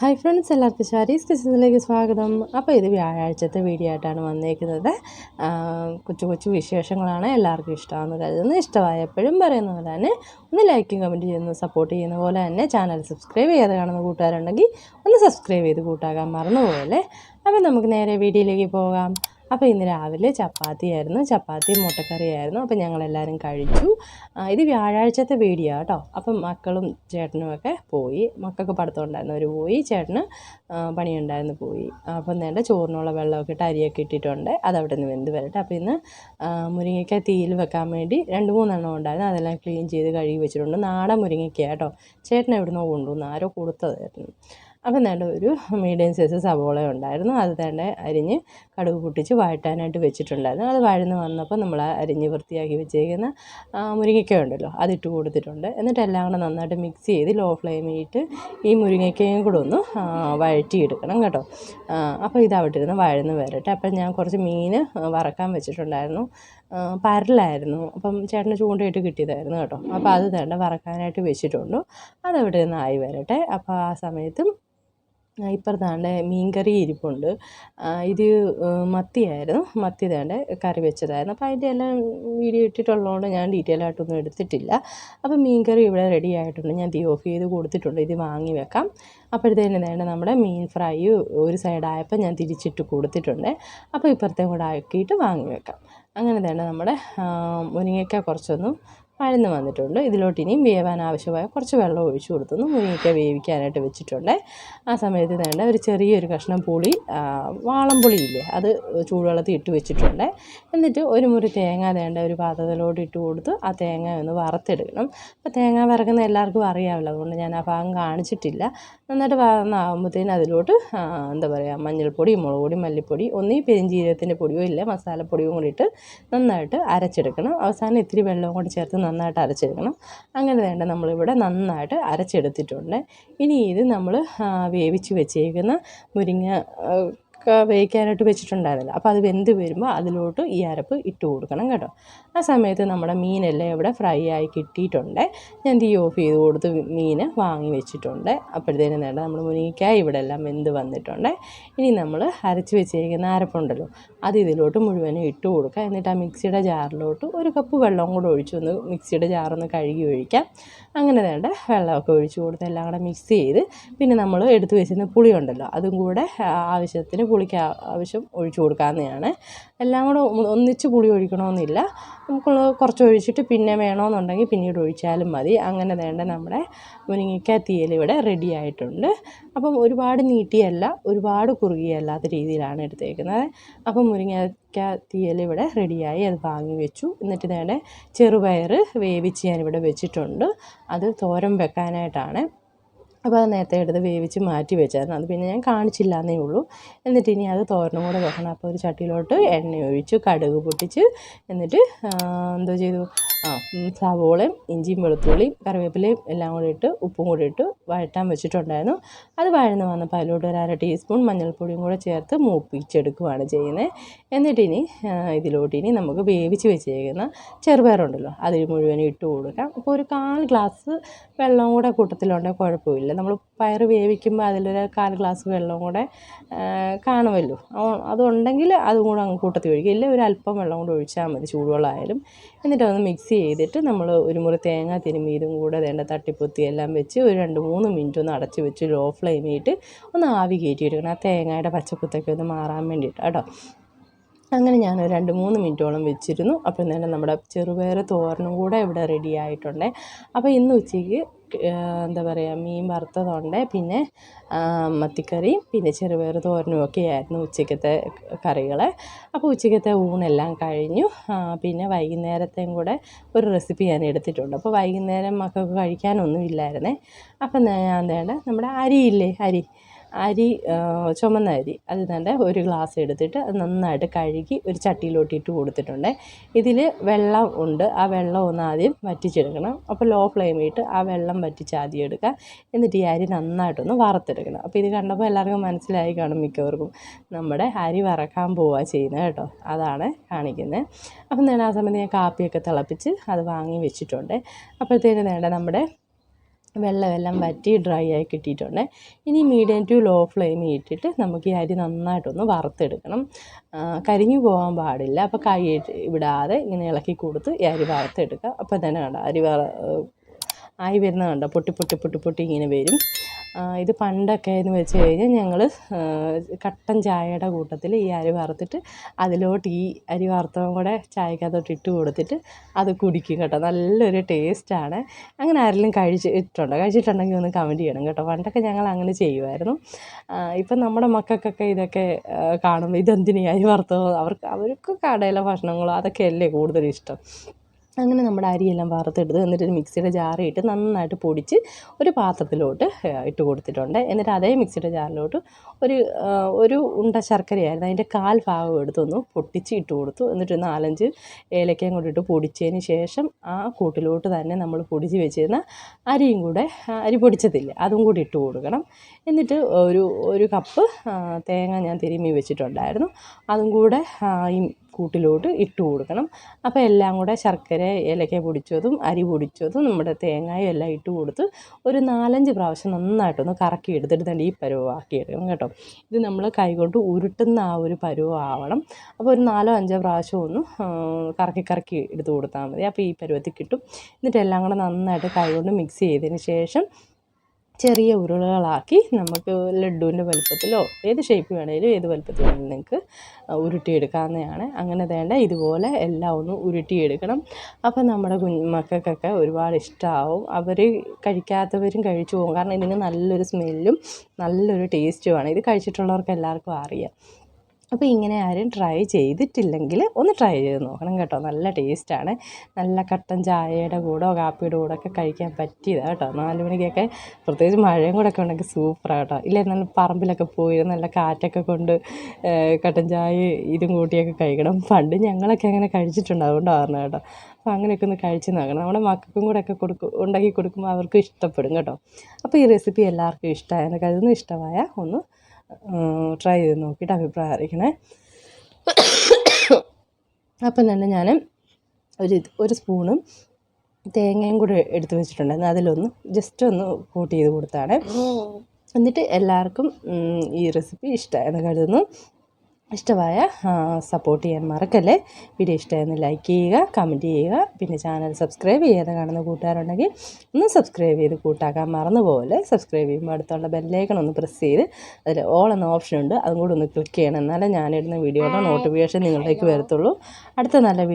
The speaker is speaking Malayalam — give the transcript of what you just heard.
ഹായ് ഫ്രണ്ട്സ് എല്ലാവർക്കും ഷാരീസ് കിച്ചണിലേക്ക് സ്വാഗതം. അപ്പോൾ ഇത് വ്യാഴാഴ്ചത്തെ വീഡിയോ ആയിട്ടാണ് വന്നേക്കുന്നത്. കൊച്ചു കൊച്ചു വിശേഷങ്ങളാണ് എല്ലാവർക്കും ഇഷ്ടമാണെന്ന് കരുതുന്നു. ഇഷ്ടമായ എപ്പോഴും പറയുന്ന പോലെ തന്നെ ഒന്ന് ലൈക്കും കമന്റ് ചെയ്യുന്നു സപ്പോർട്ട് ചെയ്യുന്ന പോലെ തന്നെ ചാനൽ സബ്സ്ക്രൈബ് ചെയ്യാതെ കാണുന്ന കൂട്ടുകാരുണ്ടെങ്കിൽ ഒന്ന് സബ്സ്ക്രൈബ് ചെയ്ത് കൂട്ടാകാൻ മറന്നുപോലെ അപ്പോൾ നമുക്ക് നേരെ വീഡിയോയിലേക്ക് പോകാം. അപ്പോൾ ഇന്ന് രാവിലെ ചപ്പാത്തിയായിരുന്നു ചപ്പാത്തി മുട്ടക്കറിയായിരുന്നു. അപ്പോൾ ഞങ്ങളെല്ലാവരും കഴിച്ചു. ഇത് വ്യാഴാഴ്ചത്തെ വീഡിയോ കേട്ടോ അപ്പം മക്കളും ചേട്ടനുമൊക്കെ പോയി. മക്കൾക്ക് പടത്തുണ്ടായിരുന്നു അവർ പോയി. ചേട്ടന് പണിയുണ്ടായിരുന്നു പോയി. അപ്പം നേരെ ചോറിനുള്ള വെള്ളമൊക്കെ ഇട്ട് അരിയൊക്കെ ഇട്ടിട്ടുണ്ട്. അത് അവിടെ നിന്ന് വെന്ത് വരട്ടെ. അപ്പോൾ ഇന്ന് മുരിങ്ങയ്ക്ക തീയിൽ വെക്കാൻ വേണ്ടി രണ്ട് മൂന്നെണ്ണം ഉണ്ടായിരുന്നു. അതെല്ലാം ക്ലീൻ ചെയ്ത് കഴുകി വെച്ചിട്ടുണ്ട്. നാടൻ മുരിങ്ങയ്ക്ക കേട്ടോ ചേട്ടൻ എവിടുന്നോ കൊണ്ടുവന്നു. ആരോ കൊടുത്തതായിരുന്നു. അപ്പം നല്ല ഒരു മീഡിയം സൈസ് സവോള ഉണ്ടായിരുന്നു. അത് തന്നെ അരിഞ്ഞ് കടുക് പൊട്ടിച്ച് വഴറ്റാനായിട്ട് വെച്ചിട്ടുണ്ടായിരുന്നു. അത് വഴന്ന് വന്നപ്പോൾ നമ്മൾ അരിഞ്ഞ് വൃത്തിയാക്കി വെച്ചേക്കുന്ന മുരിങ്ങയ്ക്ക ഉണ്ടല്ലോ അതിട്ട് കൊടുത്തിട്ടുണ്ട്. എന്നിട്ട് എല്ലാം കൂടെ നന്നായിട്ട് മിക്സ് ചെയ്ത് ലോ ഫ്ലെയിമിട്ട് ഈ മുരിങ്ങയ്ക്കയും കൂടെ ഒന്ന് വഴറ്റിയെടുക്കണം കേട്ടോ. അപ്പോൾ ഇതവിട്ടിരുന്ന് വഴന്ന് വരട്ടെ. അപ്പം ഞാൻ കുറച്ച് മീൻ വറക്കാൻ വെച്ചിട്ടുണ്ടായിരുന്നു. പരലായിരുന്നു. അപ്പം ചേട്ടന് ചൂണ്ടയിട്ട് കിട്ടിയതായിരുന്നു കേട്ടോ. അപ്പോൾ അത് തേണ്ട വറക്കാനായിട്ട് വെച്ചിട്ടുണ്ട്. അതവിടെ നിന്ന് ആയി വരട്ടെ. അപ്പോൾ ആ സമയത്തും ഇപ്പുറത്താണ്ട് മീൻകറി ഇരിപ്പുണ്ട്. ഇത് മത്തിയായിരുന്നു. മത്തി തേണ്ട കറി വെച്ചതായിരുന്നു. അപ്പോൾ അതിന്റെ എല്ലാം വീഡിയോ ഇട്ടിട്ടുള്ളതുകൊണ്ട് ഞാൻ ഡീറ്റെയിൽ ആയിട്ടൊന്നും എടുത്തിട്ടില്ല. അപ്പോൾ മീൻകറി ഇവിടെ റെഡി ആയിട്ടുണ്ട്. ഞാൻ തീ ഓഫ് ചെയ്ത് കൊടുത്തിട്ടുണ്ട്. ഇത് വാങ്ങി വെക്കാം. അപ്പോഴത്തേന് വേണ്ട നമ്മുടെ മീൻ ഫ്രൈ ഒരു സൈഡായപ്പോൾ ഞാൻ തിരിച്ചിട്ട് കൊടുത്തിട്ടുണ്ട്. അപ്പോൾ ഇപ്പുറത്തെ കൂടെ ആക്കിയിട്ട് വാങ്ങി വെക്കാം. അങ്ങനെ തന്നെ നമ്മുടെ മുരിങ്ങയ്ക്ക കുറച്ചൊന്നും വഴന്ന് വന്നിട്ടുണ്ട്. ഇതിലോട്ട് ഇനിയും വേവാൻ ആവശ്യമായ കുറച്ച് വെള്ളം ഒഴിച്ചു കൊടുത്തു മുരിങ്ങയ്ക്ക വേവിക്കാനായിട്ട് വെച്ചിട്ടുണ്ട്. ആ സമയത്ത് വേണ്ട ഒരു ചെറിയൊരു കഷ്ണം പുളി വാളംപുളിയില്ലേ വാളംപുളി അത് ചൂടുവെള്ളത്തിൽ ഇട്ട് വെച്ചിട്ടുണ്ട്. എന്നിട്ട് ഒരു മുറി തേങ്ങ വേണ്ട ഒരു പാത്രത്തിലോട്ട് ഇട്ട് കൊടുത്ത് ആ തേങ്ങ ഒന്ന് വറുത്തെടുക്കണം. അപ്പോൾ തേങ്ങ വറക്കുന്ന എല്ലാവർക്കും അറിയാമല്ലോ. അതുകൊണ്ട് ഞാൻ ആ ഭാഗം കാണിച്ചിട്ടില്ല. നന്നായിട്ട് വറന്നാകുമ്പോഴത്തേന് അതിലോട്ട് എന്താ പറയുക മഞ്ഞൾപ്പൊടി മുളക് പൊടി മല്ലിപ്പൊടി ഒന്നീ പെരിഞ്ചീരകത്തിന്റെ പൊടിയോ ഇല്ല മസാലപ്പൊടിയും കൂടി ഇട്ട് നന്നായിട്ട് അരച്ചെടുക്കണം. അവസാനം ഇത്തിരി വെള്ളവും കൂടി ചേർത്ത് നന്നായിട്ട് അരച്ചെടുക്കണം. അങ്ങനെ വേണ്ട നമ്മളിവിടെ നന്നായിട്ട് അരച്ചെടുത്തിട്ടുണ്ട്. ഇനി ഇത് നമ്മൾ വേവിച്ച് വെച്ചേക്കുന്ന മുരിങ്ങ വേവിക്കാനായിട്ട് വെച്ചിട്ടുണ്ടായിരുന്നില്ല. അപ്പോൾ അത് വെന്ത് വരുമ്പോൾ അതിലോട്ട് ഈ അരപ്പ് ഇട്ട് കൊടുക്കണം കേട്ടോ. ആ സമയത്ത് നമ്മുടെ മീനെല്ലാം ഇവിടെ ഫ്രൈ ആയി കിട്ടിയിട്ടുണ്ട്. ഞാൻ തീ ഓഫ് ചെയ്ത് കൊടുത്ത് മീൻ വാങ്ങി വെച്ചിട്ടുണ്ട്. അപ്പോഴത്തേനും വേണ്ട നമ്മൾ മുരിങ്ങയ്ക്കായ ഇവിടെ എല്ലാം വെന്ത് വന്നിട്ടുണ്ട്. ഇനി നമ്മൾ അരച്ച് വെച്ചേക്കുന്ന അരപ്പുണ്ടല്ലോ അത് ഇതിലോട്ട് മുഴുവനും ഇട്ട് കൊടുക്കുക. എന്നിട്ട് ആ മിക്സിയുടെ ജാറിലോട്ട് ഒരു കപ്പ് വെള്ളം കൂടെ ഒഴിച്ച് ഒന്ന് മിക്സിയുടെ ജാറൊന്ന് കഴുകി ഒഴിക്കാം. അങ്ങനെ വേണ്ട വെള്ളമൊക്കെ ഒഴിച്ച് കൊടുത്ത് എല്ലാം കൂടെ മിക്സ് ചെയ്ത് പിന്നെ നമ്മൾ എടുത്ത് വെച്ചിരുന്ന പുളിയുണ്ടല്ലോ അതും കൂടെ ആവശ്യത്തിന് പുളിക്ക് ആവശ്യം ഒഴിച്ചു കൊടുക്കാവുന്നതാണ്. എല്ലാം കൂടെ ഒന്നിച്ച് പുളി ഒഴിക്കണമെന്നില്ല. നമുക്ക് കുറച്ച് ഒഴിച്ചിട്ട് പിന്നെ വേണമെന്നുണ്ടെങ്കിൽ പിന്നീട് ഒഴിച്ചാലും മതി. അങ്ങനെ വേണ്ട നമ്മുടെ മുരിങ്ങയ്ക്ക തീയൽ ഇവിടെ റെഡി ആയിട്ടുണ്ട്. അപ്പം ഒരുപാട് നീട്ടിയല്ല ഒരുപാട് കുറുകിയല്ലാത്ത രീതിയിലാണ് എടുത്തേക്കുന്നത്. അപ്പം മുരിങ്ങയ്ക്ക തീയൽ ഇവിടെ റെഡിയായി അത് വാങ്ങി വെച്ചു. എന്നിട്ട് നേരെ ചെറുപയർ വേവിച്ച് ഞാനിവിടെ വെച്ചിട്ടുണ്ട്. അത് തോരൻ വെക്കാനായിട്ടാണ് അപ്പോൾ അത് നേരത്തെ എടുത്ത് വേവിച്ച് മാറ്റി വെച്ചായിരുന്നു. അത് പിന്നെ ഞാൻ കാണിച്ചില്ല എന്നേ ഉള്ളൂ. എന്നിട്ട് ഇനി അത് തോരനും കൂടെ വെക്കണം. അപ്പോൾ ഒരു ചട്ടിയിലോട്ട് എണ്ണ ഒഴിച്ചു കടുക് പൊട്ടിച്ച് എന്നിട്ട് എന്തോ ചെയ്തു? ആ സവോളയും ഇഞ്ചിയും വെളുത്തുള്ളിയും കറിവേപ്പിലയും എല്ലാം കൂടി ഇട്ട് ഉപ്പും കൂടി ഇട്ട് വഴറ്റാൻ വെച്ചിട്ടുണ്ടായിരുന്നു. അത് വഴന്ന് വന്നപ്പോൾ അതിലോട്ട് ഒരു അര ടീസ്പൂൺ മഞ്ഞൾപ്പൊടിയും കൂടെ ചേർത്ത് മൂപ്പിച്ചെടുക്കുകയാണ് ചെയ്യുന്നത്. എന്നിട്ട് ഇനി ഇതിലോട്ട് ഇനി നമുക്ക് വേവിച്ച് വെച്ചേക്കുന്ന ചെറുപയറുണ്ടല്ലോ അതിൽ മുഴുവനും ഇട്ട് കൊടുക്കാം. അപ്പോൾ ഒരു കാൽ ഗ്ലാസ് വെള്ളം കൂടെ കൂട്ടത്തിലുണ്ടെങ്കിൽ കുഴപ്പമില്ല. നമ്മൾ പയർ വേവിക്കുമ്പോൾ അതിലൊരു കാൽ ഗ്ലാസ് വെള്ളം കൂടെ കാണുമല്ലോ. അതുണ്ടെങ്കിൽ അതും കൂടെ അങ്ങ് കൂട്ടത്തിൽ ഒഴിക്കുക. ഇല്ല ഒരു അല്പം വെള്ളം കൂടെ ഒഴിച്ചാൽ മതി ചൂടുവെള്ളമായാലും. എന്നിട്ട് അതൊന്ന് മിക്സ് ചെയ്തിട്ട് നമ്മൾ ഒരു മുറി തേങ്ങ തിരുമ്മി കൂടെ വേണ്ട തട്ടിപ്പൊത്തി എല്ലാം വെച്ച് ഒരു രണ്ട് മൂന്ന് മിനിറ്റ് ഒന്ന് അടച്ച് വെച്ച് ലോ ഫ്ലെയിമിട്ട് ഒന്ന് ആവി കയറ്റിയെടുക്കണം ആ തേങ്ങയുടെ പച്ചക്കുത്തൊക്കെ ഒന്ന് മാറാൻ വേണ്ടിയിട്ട് കേട്ടോ. അങ്ങനെ ഞാൻ ഒരു രണ്ട് മൂന്ന് മിനിറ്റോളം വെച്ചിരുന്നു. അപ്പോൾ തന്നെ നമ്മുടെ ചെറുപയർ തോരനും കൂടെ ഇവിടെ റെഡി ആയിട്ടുണ്ട്. അപ്പോൾ ഇന്ന് ഉച്ചയ്ക്ക് എന്താ പറയുക മീൻ വറുത്തതുണ്ട്. പിന്നെ മത്തിക്കറിയും പിന്നെ ചെറുപയർ തോരനും ഒക്കെ ആയിരുന്നു ഉച്ചക്കത്തെ കറികൾ അപ്പോൾ ഉച്ചക്കത്തെ ഊണെല്ലാം കഴിഞ്ഞു. പിന്നെ വൈകുന്നേരത്തെയും കൂടെ ഒരു റെസിപ്പി ഞാൻ എടുത്തിട്ടുണ്ട്. അപ്പോൾ വൈകുന്നേരം മക്കൾക്ക് കഴിക്കാനൊന്നും ഇല്ലായിരുന്നേ. അപ്പം ഞാൻ വേണ്ട നമ്മുടെ അരിയില്ലേ അരി. അരി ചുമന്ന അരി അത് തന്നെ ഒരു ഗ്ലാസ് എടുത്തിട്ട് അത് നന്നായിട്ട് കഴുകി ഒരു ചട്ടിയിലോട്ട് ഇട്ട് കൊടുത്തിട്ടുണ്ട്. ഇതിൽ വെള്ളം ഉണ്ട്. ആ വെള്ളം ഒന്ന് ആദ്യം വറ്റിച്ചെടുക്കണം. അപ്പോൾ ലോ ഫ്ലെയിമിട്ട് ആ വെള്ളം വറ്റിച്ച് ആദ്യം എടുക്കുക. എന്നിട്ട് ഈ അരി നന്നായിട്ടൊന്ന് വറുത്തെടുക്കണം. അപ്പോൾ ഇത് കണ്ടപ്പോൾ എല്ലാവർക്കും മനസ്സിലായി കാണും മിക്കവർക്കും. നമ്മുടെ അരി വറക്കാൻ പോവുക ചെയ്യുന്നത് കേട്ടോ. അതാണ് കാണിക്കുന്നത്. അപ്പം ഞാൻ ആ സമയത്ത് ഞാൻ കാപ്പിയൊക്കെ തിളപ്പിച്ച് അത് വാങ്ങി വെച്ചിട്ടുണ്ട്. അപ്പോഴത്തേന് വേണ്ട നമ്മുടെ വെള്ളമെല്ലാം വറ്റി ഡ്രൈ ആയി കിട്ടിയിട്ടുണ്ട്. ഇനി മീഡിയം ടു ലോ ഫ്ലെയിമിൽ ഇട്ടിട്ട് നമുക്ക് ഈ അരി നന്നായിട്ടൊന്ന് വറുത്തെടുക്കണം. കരിഞ്ഞു പോകാൻ പാടില്ല. അപ്പോൾ കൈ വിടാതെ ഇങ്ങനെ ഇളക്കി കൊടുത്ത് ഈ അരി വറുത്തെടുക്കുക. അപ്പോൾ തന്നെ കണ്ട അരി വറ ആയി വരുന്നത് കണ്ടോ പൊട്ടി പൊട്ടി പൊട്ടി പൊട്ടി ഇങ്ങനെ വരും. ഇത് പണ്ടൊക്കെ എന്ന് വെച്ച് കഴിഞ്ഞാൽ ഞങ്ങൾ കട്ടൻ ചായയുടെ കൂട്ടത്തിൽ ഈ അരി വറുത്തിട്ട് അതിലോട്ട് ഈ അരി വറുത്തതും കൂടെ ചായക്കകത്തോട്ട് ഇട്ട് കൊടുത്തിട്ട് അത് കുടിക്കും കേട്ടോ. നല്ലൊരു ടേസ്റ്റാണ് അങ്ങനെ ആരെങ്കിലും കഴിച്ചിട്ടുണ്ടോ? കഴിച്ചിട്ടുണ്ടെങ്കിൽ ഒന്ന് കമന്റ് ചെയ്യണം കേട്ടോ. പണ്ടൊക്കെ ഞങ്ങൾ അങ്ങനെ ചെയ്യുമായിരുന്നു. ഇപ്പം നമ്മുടെ മക്കൾക്കൊക്കെ ഇതൊക്കെ കാണുമ്പോൾ ഇതെന്തിനാ അരി വറുത്തോ അവർക്ക് അവർക്ക് കടയിലെ ഭക്ഷണങ്ങളോ അതൊക്കെയല്ലേ കൂടുതൽ ഇഷ്ടം അങ്ങനെ നമ്മുടെ അരിയെല്ലാം വറുത്തെടുത്ത് എന്നിട്ട് ഒരു മിക്സിയുടെ ജാറിയിട്ട് നന്നായിട്ട് പൊടിച്ച് ഒരു പാത്രത്തിലോട്ട് ഇട്ട് കൊടുത്തിട്ടുണ്ട്. എന്നിട്ട് അതേ മിക്സിയുടെ ജാറിലോട്ട് ഒരു ഒരു ഉണ്ട ശർക്കരയായിരുന്നു. അതിന്റെ കാൽ ഭാഗം എടുത്തൊന്ന് പൊട്ടിച്ച് ഇട്ട് കൊടുത്തു. എന്നിട്ട് നാലഞ്ച് ഏലക്കയും കൂടി ഇട്ട് പൊടിച്ചതിന് ശേഷം ആ കൂട്ടിലോട്ട് തന്നെ നമ്മൾ പൊടിച്ച് വെച്ചിരുന്ന അരിയും കൂടെ അരി പൊടിച്ചതില്ല അതും കൂടി ഇട്ട് കൊടുക്കണം. എന്നിട്ട് ഒരു ഒരു കപ്പ് തേങ്ങ ഞാൻ തിരുമ്മി വെച്ചിട്ടുണ്ടായിരുന്നു. അതും കൂടെ ഈ കൂട്ടിലോട്ട് ഇട്ട് കൊടുക്കണം. അപ്പോൾ എല്ലാം കൂടെ ശർക്കര ഏലക്ക പൊടിച്ചതും അരി പൊടിച്ചതും നമ്മുടെ തേങ്ങയും എല്ലാം ഇട്ട് കൊടുത്ത് ഒരു നാലഞ്ച് പ്രാവശ്യം നന്നായിട്ടൊന്ന് കറക്കി എടുത്തിട്ട് തന്നെ ഈ പരുവമാക്കി എടുക്കണം കേട്ടോ. ഇത് നമ്മൾ കൈകൊണ്ട് ഉരുട്ടുന്ന ആ ഒരു പരുവമാവണം. അപ്പോൾ ഒരു നാലോ അഞ്ചോ പ്രാവശ്യം ഒന്ന് കറക്കി കറക്കി എടുത്ത് കൊടുത്താൽ മതി. അപ്പോൾ ഈ പരുവത്തിൽ കിട്ടും. എന്നിട്ട് എല്ലാം കൂടെ നന്നായിട്ട് കൈകൊണ്ട് മിക്സ് ചെയ്തതിന് ശേഷം ചെറിയ ഉരുളകളാക്കി നമുക്ക് ലഡുവിന്റെ വലുപ്പത്തിലോ ഏത് ഷേപ്പ് വേണമെങ്കിലും ഏത് വലുപ്പത്തിൽ വേണമെങ്കിലും നിങ്ങൾക്ക് ഉരുട്ടിയെടുക്കാവുന്നതാണ്. അങ്ങനെ വേണ്ട ഇതുപോലെ എല്ലാം ഒന്ന് ഉരുട്ടിയെടുക്കണം. അപ്പം നമ്മുടെ കുഞ്ഞുമക്കൾക്കൊക്കെ ഒരുപാട് ഇഷ്ടമാവും അവർ കഴിക്കാത്തവരും കഴിച്ചു പോകും. കാരണം ഇതിന് നല്ലൊരു സ്മെല്ലും നല്ലൊരു ടേസ്റ്റുമാണ് ഇത് കഴിച്ചിട്ടുള്ളവർക്ക് എല്ലാവർക്കും അറിയാം. അപ്പോൾ ഇങ്ങനെ ആരും ട്രൈ ചെയ്തിട്ടില്ലെങ്കിൽ ഒന്ന് ട്രൈ ചെയ്ത് നോക്കണം കേട്ടോ. നല്ല ടേസ്റ്റാണ് നല്ല കട്ടൻ ചായയുടെ കൂടോ കാപ്പിയുടെ കൂടെ ഒക്കെ കഴിക്കാൻ പറ്റിയതാണ് കേട്ടോ. നാല് മണിക്കൊക്കെ പ്രത്യേകിച്ച് മഴയും കൂടെ ഒക്കെ ഉണ്ടെങ്കിൽ സൂപ്പറാണ് കേട്ടോ. ഇല്ലേ നല്ല പറമ്പിലൊക്കെ പോയി നല്ല കാറ്റൊക്കെ കൊണ്ട് കട്ടൻ ചായ ഇതും കൂട്ടിയൊക്കെ കഴിക്കണം. പണ്ട് ഞങ്ങളൊക്കെ അങ്ങനെ കഴിച്ചിട്ടുണ്ട് അതുകൊണ്ട് പറഞ്ഞത് കേട്ടോ. അപ്പോൾ അങ്ങനെയൊക്കെ ഒന്ന് കഴിച്ച് നോക്കണം. നമ്മുടെ മക്കൾക്കും കൂടെ ഒക്കെ കൊടുക്കും ഉണ്ടാക്കി കൊടുക്കുമ്പോൾ അവർക്കും ഇഷ്ടപ്പെടും കേട്ടോ. അപ്പോൾ ഈ റെസിപ്പി എല്ലാവർക്കും ഇഷ്ടമായെന്ന് കരുതുന്നു. ഇഷ്ടമായ ഒന്ന് ട്രൈ ചെയ്ത് നോക്കിയിട്ട് അഭിപ്രായം അറിയിക്കണേ. അപ്പം തന്നെ ഞാൻ ഒരു ഒരു സ്പൂണും തേങ്ങയും കൂടെ എടുത്ത് വെച്ചിട്ടുണ്ടായിരുന്നു. അതിലൊന്ന് ജസ്റ്റ് ഒന്ന് കൂട്ടി ചെയ്ത് കൊടുത്താണ് എന്നിട്ട് എല്ലാവർക്കും ഈ റെസിപ്പി ഇഷ്ടമായെന്ന് കരുതുന്നു. ഇഷ്ടമായ സപ്പോർട്ട് ചെയ്യാൻ മറക്കല്ലേ? വീഡിയോ ഇഷ്ടമായെന്ന് ലൈക്ക് ചെയ്യുക കമന്റ് ചെയ്യുക പിന്നെ ചാനൽ സബ്സ്ക്രൈബ് ചെയ്യാതെ കാണുന്ന കൂട്ടുകാരുണ്ടെങ്കിൽ ഒന്ന് സബ്സ്ക്രൈബ് ചെയ്ത് കൂട്ടാക്കാൻ മറന്നു പോലെ സബ്സ്ക്രൈബ് ചെയ്യുമ്പോൾ അടുത്തുള്ള ബെല്ലൈക്കൺ ഒന്ന് പ്രസ് ചെയ്ത് അതിൽ ഓൾ എന്ന ഓപ്ഷൻ ഉണ്ട്. അതും കൂടി ഒന്ന് ക്ലിക്ക് ചെയ്യണം. എന്നാലേ ഞാനിടുന്ന വീഡിയോയുടെ നോട്ടിഫിക്കേഷൻ നിങ്ങളിലേക്ക് വരത്തുള്ളൂ. അടുത്ത നല്ല വീഡിയോ